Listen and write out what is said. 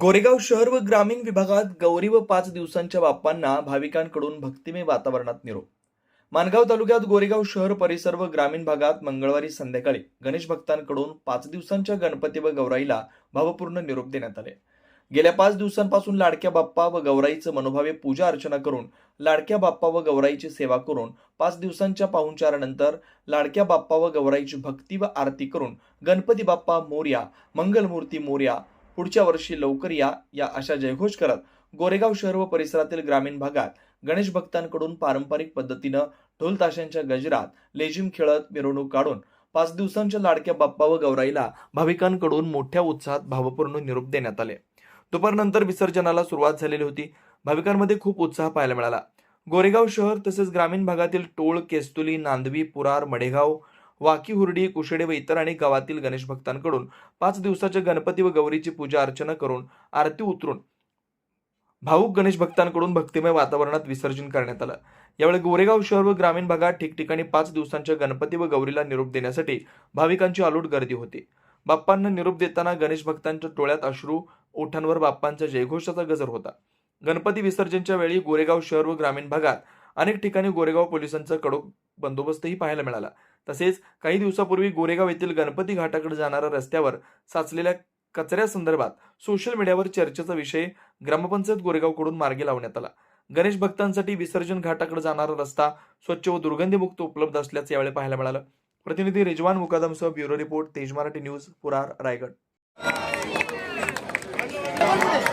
गोरेगाव शहर व ग्रामीण विभागात गौरी व पाच दिवसांच्या बाप्पांना भाविकांकडून भक्तिमय वातावरणात निरोप. मानगाव तालुक्यात गोरेगाव शहर परिसर व ग्रामीण भागात मंगळवारी संध्याकाळी गणेश भक्तांकडून पाच दिवसांच्या गणपती व गौराईला भावपूर्ण निरोप देण्यात आले. गेल्या पाच दिवसांपासून लाडक्या बाप्पा व गौराईचं मनोभावे पूजा अर्चना करून लाडक्या बाप्पा व गौराईची सेवा करून पाच दिवसांच्या पाहुणचारानंतर लाडक्या बाप्पा व गौराईची भक्ती व आरती करून गणपती बाप्पा मोर्या मंगलमूर्ती मोर्या पुढच्या वर्षी लवकर या या अशा जयघोष करत गोरेगाव शहर व परिसरातील ग्रामीण भागात गणेश भक्तांकडून पारंपरिक पद्धतीनं ढोल ताशांच्या गजरात लेझिम खेळत मिरवणूक काढून पाच दिवसांच्या लाडक्या बाप्पा व गौराईला भाविकांकडून मोठ्या उत्साहात भावपूर्ण निरोप देण्यात आले. दुपारनंतर विसर्जनाला सुरुवात झालेली होती. भाविकांमध्ये खूप उत्साह पाहायला मिळाला. गोरेगाव शहर तसेच ग्रामीण भागातील टोळ केस्तुली नांदवी पुरार मडेगाव वाकी हुर्डी कुशेडे व इतर अनेक गावातील गणेश भक्तांकडून पाच दिवसाच्या गणपती व गौरीची पूजा अर्चना करून आरती उतरून भाऊक गणेश भक्तांकडून भक्तिमय वातावरणात विसर्जन करण्यात आलं. यावेळी गोरेगाव शहर व ग्रामीण भागात ठिकठिकाणी पाच दिवसांच्या गणपती व गौरीला निरोप देण्यासाठी भाविकांची आलूट गर्दी होती. बाप्पांना निरोप देताना गणेश भक्तांच्या टोळ्यात अश्रू ओठांवर बाप्पांच्या जयघोषाचा गजर होता. गणपती विसर्जनच्या वेळी गोरेगाव शहर व ग्रामीण भागात अनेक ठिकाणी गोरेगाव पोलिसांचा कडक बंदोबस्तही पाहायला मिळाला. तसेच काही दिवसापूर्वी गोरेगाव येथील गणपती घाटाकडे जाणाऱ्या रस्त्यावर साचलेल्या कचऱ्यासंदर्भात सोशल मीडियावर चर्चेचा विषय ग्रामपंचायत गोरेगावकडून मार्गी लावण्यात आला. गणेश भक्तांसाठी विसर्जन घाटाकडे जाणारा रस्ता स्वच्छ व दुर्गंधीमुक्त उपलब्ध असल्याचं यावेळी पाहायला मिळालं. प्रतिनिधी रिजवान मुकादमसह ब्युरो रिपोर्ट तेज मराठी न्यूज पुरार रायगड. 네.